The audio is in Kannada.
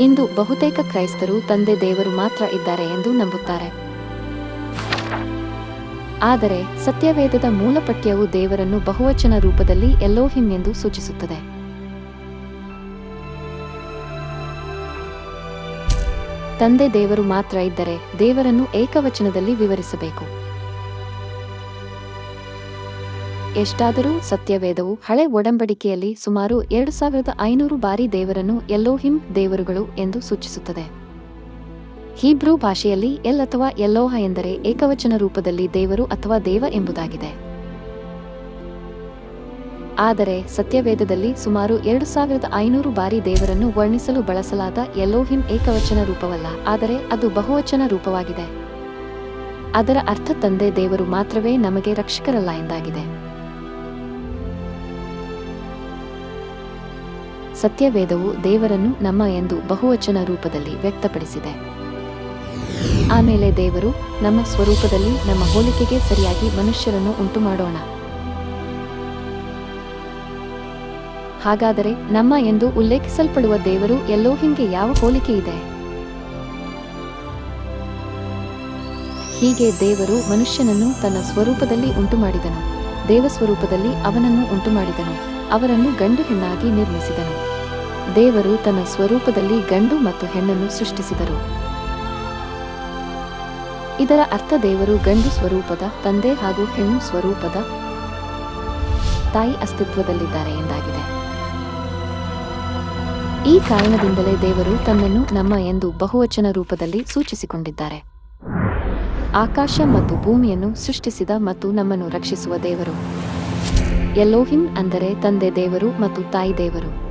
ಇಂದು ಬಹುತೇಕ ಕ್ರೈಸ್ತರು ತಂದೆ ದೇವರು ಮಾತ್ರ ಇದ್ದಾರೆ ಎಂದು ನಂಬುತ್ತಾರೆ. ಆದರೆ ಸತ್ಯವೇದದ ಮೂಲ ಪಠ್ಯವು ದೇವರನ್ನು ಬಹುವಚನ ರೂಪದಲ್ಲಿ ಎಲ್ಲೋಹಿಂ ಎಂದು ಸೂಚಿಸುತ್ತದೆ. ತಂದೆ ದೇವರು ಮಾತ್ರ ಇದ್ದರೆ ದೇವರನ್ನು ಏಕವಚನದಲ್ಲಿ ವಿವರಿಸಬೇಕು. ಎಷ್ಟಾದರೂ ಸತ್ಯವೇದವು ಹಳೆ ಒಡಂಬಡಿಕೆಯಲ್ಲಿ ಸುಮಾರು ಎರಡು ಸಾವಿರದ ಐನೂರು ಬಾರಿ ದೇವರನ್ನು ಎಲ್ಲೋಹಿಂ ದೇವರುಗಳು ಎಂದು ಸೂಚಿಸುತ್ತದೆ. ಹೀಬ್ರೂ ಭಾಷೆಯಲ್ಲಿ ಎಲ್ ಅಥವಾ ಎಲ್ಲೋಹ ಎಂದರೆ ಏಕವಚನ ರೂಪದಲ್ಲಿ ದೇವರು ಅಥವಾ ದೇವ ಎಂಬುದಾಗಿದೆ. ಆದರೆ ಸತ್ಯವೇದದಲ್ಲಿ ಸುಮಾರು ಎರಡು ಸಾವಿರದ ಐನೂರು ಬಾರಿ ದೇವರನ್ನು ವರ್ಣಿಸಲು ಬಳಸಲಾದ ಎಲ್ಲೋಹಿಂ ಏಕವಚನ ರೂಪವಲ್ಲ, ಆದರೆ ಅದು ಬಹುವಚನ ರೂಪವಾಗಿದೆ. ಅದರ ಅರ್ಥ ತಂದೆ ದೇವರು ಮಾತ್ರವೇ ನಮಗೆ ರಕ್ಷಕರಲ್ಲ ಎಂದಾಗಿದೆ. ಸತ್ಯವೇದವು ದೇವರನ್ನು ನಮ್ಮ ಎಂದು ಬಹುವಚನ ರೂಪದಲ್ಲಿ ವ್ಯಕ್ತಪಡಿಸಿದೆ. ಆಮೇಲೆ ದೇವರು ನಮ್ಮ ಸ್ವರೂಪದಲ್ಲಿ ನಮ್ಮ ಹೋಲಿಕೆಗೆ ಸರಿಯಾಗಿ ಮನುಷ್ಯರನ್ನು ಉಂಟು ಮಾಡೋಣ ಹಾಗಾದರೆ ನಮ್ಮ ಎಂದು ಉಲ್ಲೇಖಿಸಲ್ಪಡುವ ದೇವರು ಎಲ್ಲೋ ಹಿಂಗೆ ಯಾವ ಹೋಲಿಕೆ ಇದೆ? ಹೀಗೆ ದೇವರು ಮನುಷ್ಯನನ್ನು ತನ್ನ ಸ್ವರೂಪದಲ್ಲಿ ಉಂಟು ಮಾಡಿದನು ದೇವಸ್ವರೂಪದಲ್ಲಿ ಅವನನ್ನು ಉಂಟುಮಾಡಿದನು. ಅವರನ್ನು ಗಂಡು ಹೆಣ್ಣಾಗಿ ನಿರ್ಮಿಸಿದನು. ದೇವರು ತನ್ನ ಸ್ವರೂಪದಲ್ಲಿ ಗಂಡು ಮತ್ತು ಹೆಣ್ಣನ್ನು ಸೃಷ್ಟಿಸಿದರು. ಇದರ ಅರ್ಥ ದೇವರು ಗಂಡು ಸ್ವರೂಪದ, ತಂದೆ ಹಾಗೂ ಹೆಣ್ಣು ಸ್ವರೂಪದ ತಾಯಿ ಅಸ್ತಿತ್ವದಲ್ಲಿದ್ದಾರೆ ಎಂದಾಗಿದೆ. ಈ ಕಾರಣದಿಂದಲೇ ದೇವರು ತನ್ನನ್ನು ನಮ್ಮ ಎಂದು ಬಹುವಚನ ರೂಪದಲ್ಲಿ ಸೂಚಿಸಿಕೊಂಡಿದ್ದಾರೆ. ಆಕಾಶ ಮತ್ತು ಭೂಮಿಯನ್ನು ಸೃಷ್ಟಿಸಿದ ಮತ್ತು ನಮ್ಮನ್ನು ರಕ್ಷಿಸುವ ದೇವರು. ಎಲ್ಲೋಹಿಂ ಅಂದರೆ ತಂದೆ ದೇವರು ಮತ್ತು ತಾಯಿ ದೇವರು.